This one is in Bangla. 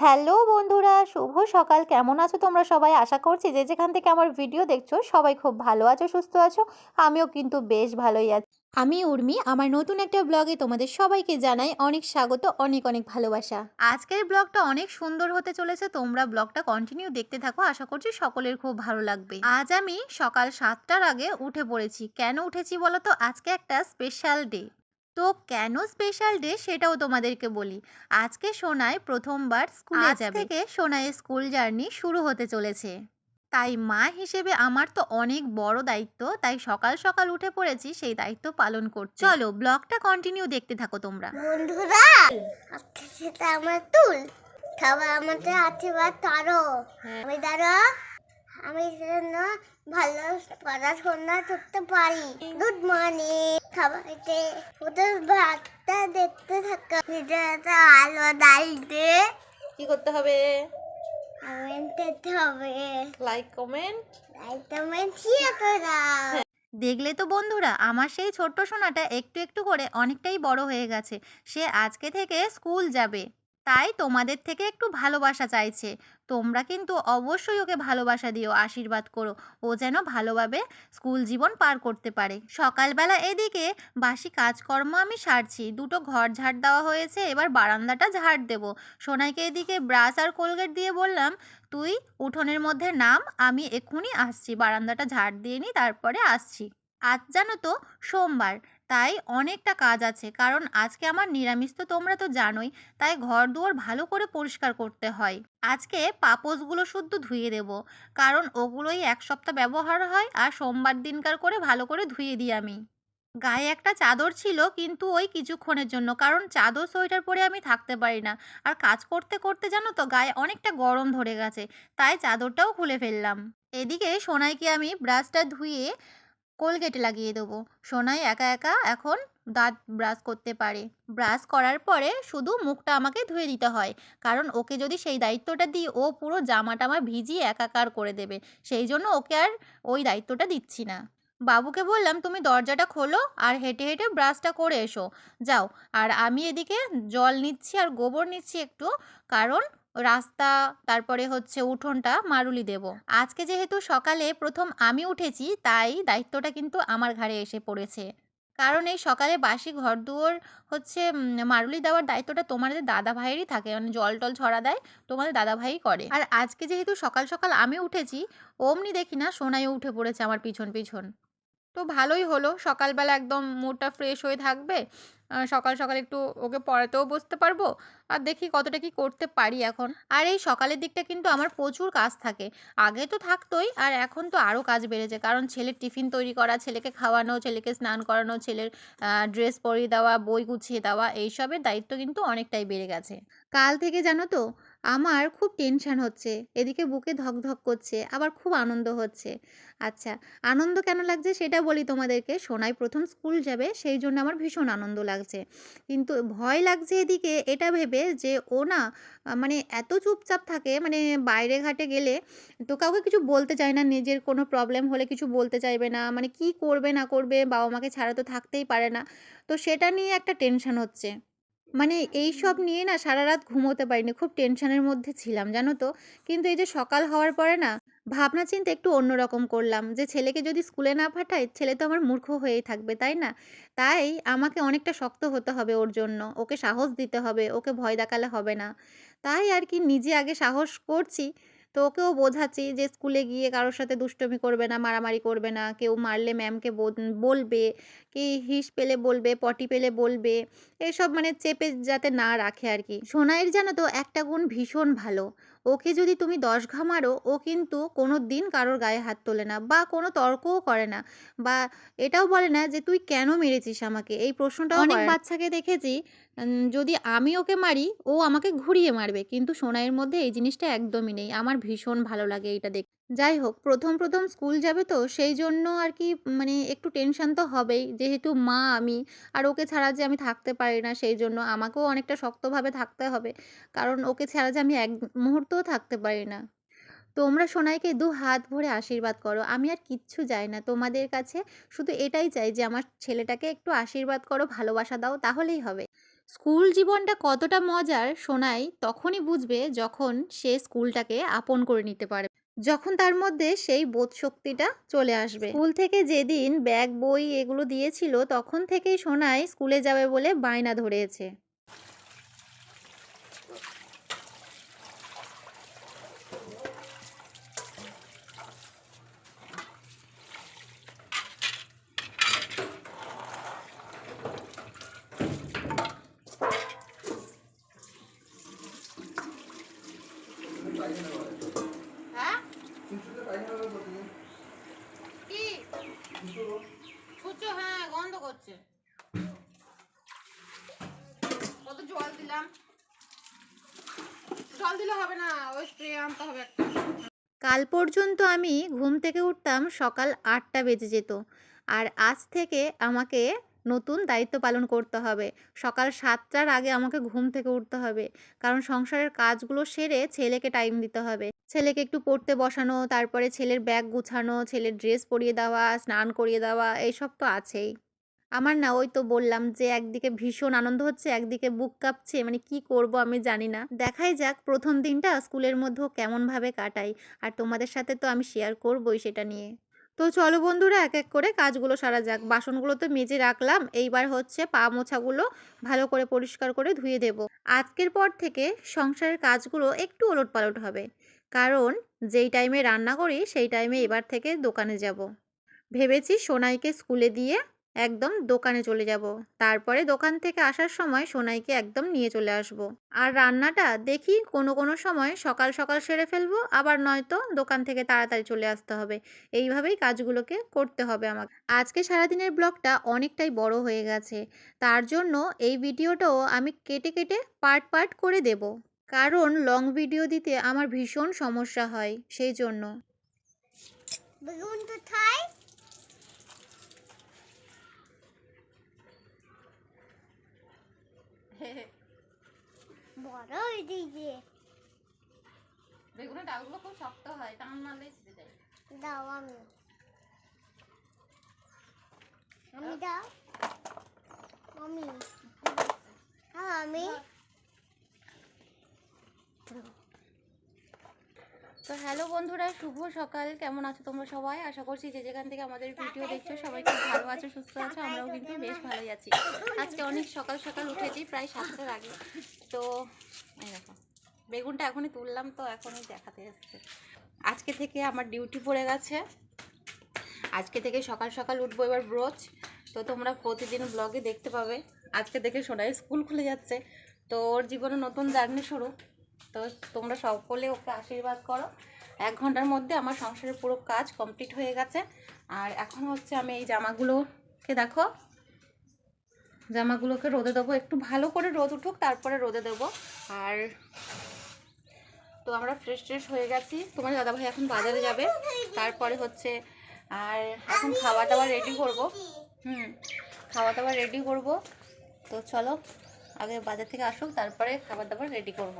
হ্যালো বন্ধুরা, শুভ সকাল। কেমন আছো তোমরা সবাই? আশা করছি যে যেখান থেকে আমার ভিডিও দেখছ, সবাই খুব ভালো আছো, সুস্থ আছো। আমিও কিন্তু বেশ ভালোই আছি। আমি উর্মি, আমার নতুন একটা ব্লগে তোমাদের সবাইকে জানাই অনেক স্বাগত, অনেক অনেক ভালোবাসা। আজকের ব্লগটা অনেক সুন্দর হতে চলেছে। তোমরা ব্লগটা কন্টিনিউ দেখতে থাকো, আশা করছি সকলের খুব ভালো লাগবে। আজ আমি সকাল সাতটার আগে উঠে পড়েছি। কেন উঠেছি বলো তো? আজকে একটা স্পেশাল ডে তো কেন স্পেশাল ডে সেটাও তোমাদেরকে বলি। আজকে সোনায় প্রথমবার স্কুলে যাবে। থেকে সোনাইয়ের স্কুল জার্নি শুরু হতে চলেছে। তাই মা হিসেবে আমার তো অনেক বড় দায়িত্ব তাই সকাল সকাল উঠে পড়েছি সেই দায়িত্ব পালন করছি। চলো ব্লগটা কন্টিনিউ দেখতে থাকো তোমরা। বন্ধুরা আজকে সেটা আমার তুল। খাবার আমাদের আছে বা তারো আমি দাঁড়া। আমি যেন ভালো পড়াশোনা করতে পারি। গুড মর্নিং খাবারতে ওদের ভাতটা দেখতে থাকা। ভিডিওটা আলো ডাল দে। কি করতে হবে? আমি দেখতে হবে। লাইক কমেন্ট লাইটটা মেছিয়ে তোরা দেখলে তো বন্ধুরা আমার সেই ছোট্ট সোনাটা একটু একটু করে অনেকটাই বড় হয়ে গেছে। সে আজকে থেকে স্কুল যাবে। তাই তোমাদের থেকে একটু ভালোবাসা চাইছে। তোমরা কিন্তু অবশ্যই ওকে ভালোবাসা দিও, আশীর্বাদ করো। ও যেন ভালোভাবে স্কুল জীবন পার করতে পারে। সকালবেলা এদিকে বাসি কাজকর্ম আমি সারছি। দুটো ঘর ঝাড় দেওয়া হয়েছে, এবার বারান্দাটা ঝাড় দেব। সোনাইকে এদিকে ব্রাশ আর কোলগেট দিয়ে বললাম, তুই উঠোনের মধ্যে নাম, আমি এক্ষুনি আসছি। বারান্দাটা ঝাড় দিয়ে নিই তারপরে আসছি। আজ জানো তো, সোমবার। তাই অনেকটা কাজ আছে, কারণ আজকে আমার নিরামিষ তো তোমরা তো জানোই, তাই ঘর দুয়ার ভালো করে পরিষ্কার করতে হয়। আজকে পাপোশগুলো শুদ্ধ ধুয়ে দেব, কারণ ওগুলোই এক সপ্তাহ ব্যবহার হয় আর সোমবার দিনকার করে ভালো করে ধুয়ে দিই আমি। গায়ে একটা চাদর ছিল, কিন্তু ওই কিছুক্ষণের জন্য, কারণ চাদর, সোয়েটার পরে আমি থাকতে পারি না। আর কাজ করতে করতে জানো তো, গায়ে অনেকটা গরম ধরে গেছে, তাই চাদরটাও খুলে ফেললাম। এদিকে সোনাইকে আমি ব্রাশটা ধুয়ে কোলগেটে লাগিয়ে দেবো। সোনাই একা একা এখন দাঁত ব্রাশ করতে পারে। ব্রাশ করার পরে শুধু মুখটা আমাকে ধুয়ে দিতে হয়। কারণ ওকে যদি সেই দায়িত্বটা দিই, ও পুরো জামা টামা ভিজিয়ে একাকার করে দেবে। সেই জন্য ওকে আর ওই দায়িত্বটা দিচ্ছি না। বাবুকে বললাম, তুমি দরজাটা খোলো আর হেঁটে হেঁটে ব্রাশটা করে এসো। যাও। আর আমি এদিকে জল নিচ্ছি আর গোবর নিচ্ছি একটু। কারণ রাস্তা, তারপরে হচ্ছে উঠোনটা মারুলি দেব। আজকে যেহেতু সকালে প্রথম আমি উঠেছি, তাই দায়িত্বটা কিন্তু আমার ঘাড়ে এসে পড়েছে। কারণ এই সকালে বাসি ঘর দুয়ার হচ্ছে মারুলি দেওয়ার দায়িত্বটা তোমাদের দাদা ভাইয়েরই থাকে। মানে জল টল ছড়া দেয়, তোমাদের দাদা ভাই করে। আর আজকে যেহেতু সকাল সকাল আমি উঠেছি, অমনি দেখি না সোনাইও উঠে পড়েছে আমার পিছন পিছন। তো ভালোই হলো। সকালবেলা একদম মুডটা ফ্রেশ হয়ে থাকবে। সকাল সকাল একটু ওকে পড়াতেও বসতে পারব। আর দেখি কতটা কি করতে পারি এখন। আর এই সকালের দিকটা কিন্তু আমার প্রচুর কাজ থাকে। আগে তো থাকতোই, আর এখন তো আরও কাজ বেড়েছে। কারণ ছেলের টিফিন তৈরি করা, ছেলেকে খাওয়ানো, ছেলেকে স্নান করানো, ছেলের ড্রেস পরিয়ে দেওয়া, বই গুছিয়ে দেওয়া, এইসবের দায়িত্ব কিন্তু অনেকটাই বেড়ে গেছে। কাল থেকে জানো তো আমার খুব টেনশান হচ্ছে। এদিকে বুকে ধকধক করছে, আবার খুব আনন্দ হচ্ছে। আচ্ছা আনন্দ কেন লাগছে সেটা বলি তোমাদেরকে। সোনাই প্রথম স্কুল যাবে, সেই জন্য আমার ভীষণ আনন্দ লাগছে। কিন্তু ভয় লাগছে এদিকে, এটা ভেবে যে ও না মানে এত চুপচাপ থাকে মানে বাইরে ঘাটে গেলে তো কাউকে কিছু বলতে চায় না, নিজের কোনো প্রবলেম হলে কিছু বলতে চাইবে না মানে কি করবে না করবে বাবা মাকে ছাড়া তো থাকতেই পারে না। তো সেটা নিয়ে একটা টেনশন হচ্ছে। মানে এই সব নিয়ে না সারা রাত ঘুমোতে পারিনি, খুব টেনশনের মধ্যে ছিলাম, জানো তো। কিন্তু এই যে সকাল হওয়ার পরে না, ভাবনা চিন্তা একটু অন্যরকম করলাম যে ছেলেকে যদি স্কুলে না পাঠাই, ছেলে তো আমার মূর্খ হয়েই থাকবে, তাই না? তাই আমাকে অনেকটা শক্ত হতে হবে ওর জন্য, ওকে সাহস দিতে হবে, ওকে ভয় দেখালে হবে না। তাই আর কি নিজে আগে সাহস করছি তো ওকেও বোঝাচ্ছি যে স্কুলে গিয়ে কারোর সাথে দুষ্টমি করবে না মারামারি করবে না। কেউ মারলে ম্যামকে বলবে কি হিস পেলে বলবে পটি পেলে বলবে। এসব মানে চেপে যাতে না রাখে আর কি। সোনাইয়ের জানো তো একটা গুণ ভীষণ ভালো। ওকে যদি তুমি দশ ঘা মারো ও কিন্তু কোনো দিন কারোর গায়ে হাত তোলে না বা কোনো তর্কও করে না। বা এটাও বলে না যে তুই কেন মেরেছিস আমাকে? এই প্রশ্নটা অনেক বাচ্চাকে দেখেছি যদি আমি ওকে মারি, ও আমাকে ঘুরিয়ে মারবে। কিন্তু সোনাইয়ের মধ্যে এই জিনিসটা একদমই নেই। আমার ভীষণ ভালো লাগে এটা দেখ। যাই হোক, প্রথম প্রথম স্কুল যাবে তো, সেই জন্য আর কি মানে একটু টেনশন তো হবেই। যেহেতু মা আমি, আর ওকে ছাড়া যে আমি থাকতে পারি না, সেই জন্য আমাকেও অনেকটা শক্তভাবে থাকতে হবে। কারণ ওকে ছাড়া যে আমি এক মুহূর্তও থাকতে পারি না। তোমরা সোনাইকে দু হাত ভরে আশীর্বাদ করো। আমি আর কিচ্ছু চাই না। তোমাদের কাছে শুধু এটাই চাই যে, আমার ছেলেটাকে একটু আশীর্বাদ করো, ভালোবাসা দাও, তাহলেই হবে। স্কুল জীবনটা কতটা মজার সোনাই তখনই বুঝবে যখন সে স্কুলটাকে আপন করে নিতে পারে। যখন তার মধ্যে সেই বোধ শক্তিটা চলে আসবে। স্কুল থেকে যেদিন ব্যাগ, বই এগুলো দিয়েছিল তখন থেকেই সোনাই স্কুলে যাবে বলে বায়না ধরেছে হ্যাঁ কি কুচো হ্যাঁ গন্ধ করছে। কত জল দিলাম। জল দিলে হবে না, ওই স্প্রে আনতে হবে একটা। কাল পর্যন্ত আমি ঘুম থেকে উঠতাম সকাল আটটা বেজে যেত, আর আজ থেকে আমাকে নতুন দায়িত্ব পালন করতে হবে। সকাল সাতটার আগে আমাকে ঘুম থেকে উঠতে হবে, কারণ সংসারের কাজগুলো সেরে ছেলেকে টাইম দিতে হবে। ছেলেকে একটু পড়তে বসানো, তারপরে ছেলের ব্যাগ গুছানো, ছেলের ড্রেস পরিয়ে দেওয়া, স্নান করিয়ে দেওয়া, এইসব তো আছেই। আমার না ওই তো বললাম যে একদিকে ভীষণ আনন্দ হচ্ছে, একদিকে বুক কাঁপছে মানে কি করব আমি জানি না। দেখাই যাক প্রথম দিনটা স্কুলের মধ্যেও কেমনভাবে কাটাই, আর তোমাদের সাথে তো আমি শেয়ার করবই সেটা নিয়ে। তো চলো বন্ধুরা, এক এক করে কাজগুলো সারা যাক। বাসনগুলো তো মেজে রাখলাম, এইবার হচ্ছে পা মোছাগুলো ভালো করে পরিষ্কার করে ধুয়ে দেব। আজকের পর থেকে সংসারের কাজগুলো একটু ওলট পালট হবে, কারণ যেই টাইমে রান্না করি, সেই টাইমে এবার থেকে দোকানে যাব। ভেবেছি সোনাইকে স্কুলে দিয়ে একদম দোকানে চলে যাব। তারপরে দোকান থেকে আসার সময় সোনাইকে একদম নিয়ে চলে আসব। আর রান্নাটা দেখি কোনো কোনো সময় সকাল সকাল সেরে ফেলব, আবার নয়তো দোকান থেকে তাড়াতাড়ি চলে আসতে হবে। এইভাবেই কাজগুলোকে করতে হবে আমাকে। আজকে সারাদিনের ব্লগটা অনেকটাই বড় হয়ে গেছে। তার জন্য এই ভিডিওটাও আমি কেটে কেটে পার্ট পার্ট করে দেব। কারণ লং ভিডিও দিতে আমার ভীষণ সমস্যা হয়, সেই জন্য। বড় হয়ে দিয়েছে। বেগুনের ডালগুলো খুব শক্ত হয় টান মারলেই ছিঁড়ে যায়? দাও আমি। আমি দাও। আমি হ্যাঁ আমি তো হ্যালো বন্ধুরা, শুভ সকাল। কেমন আছো তোমরা সবাই? আশা করছি যে যেখান থেকে আমাদের ভিডিও দেখছ, সবাই খুব ভালো আছো, সুস্থ আছো, আমরাও কিন্তু বেশ ভালোই আছি। আজকে অনেক সকাল সকাল উঠেছি, প্রায় সাতটার আগে। তো দেখো, বেগুনটা এখনই তুললাম তো এখনই দেখাতে এসছে। আজকে থেকে আমার ডিউটি পড়ে গেছে। আজকে থেকে সকাল সকাল উঠবো এবার ব্রোচ তো তোমরা প্রতিদিন ব্লগে দেখতে পাবে। আজকে থেকে সোনাই স্কুল খুলে যাচ্ছে। তো ওর জীবনে নতুন জার্নি শুরু। তো তোমরা সকলে ওকে আশীর্বাদ করো। এক ঘণ্টার মধ্যে আমার সংসারের পুরো কাজ কমপ্লিট হয়ে গেছে। আর এখন হচ্ছে আমি এই জামাগুলোকে দেখো, জামাগুলোকে রোদে দেবো। একটু ভালো করে রোদ উঠুক, তারপরে রোদে দেবো। আর তো আমরা ফ্রেশ ট্রেশ হয়ে গেছি। তোমার দাদাভাই এখন বাজারে যাবে। তারপরে হচ্ছে আর এখন খাওয়া দাওয়া রেডি করব। হুম খাওয়া দাওয়া রেডি করব। তো চলো, আগে বাজার থেকে আসুক, তারপরে খাবার দাবার রেডি করব।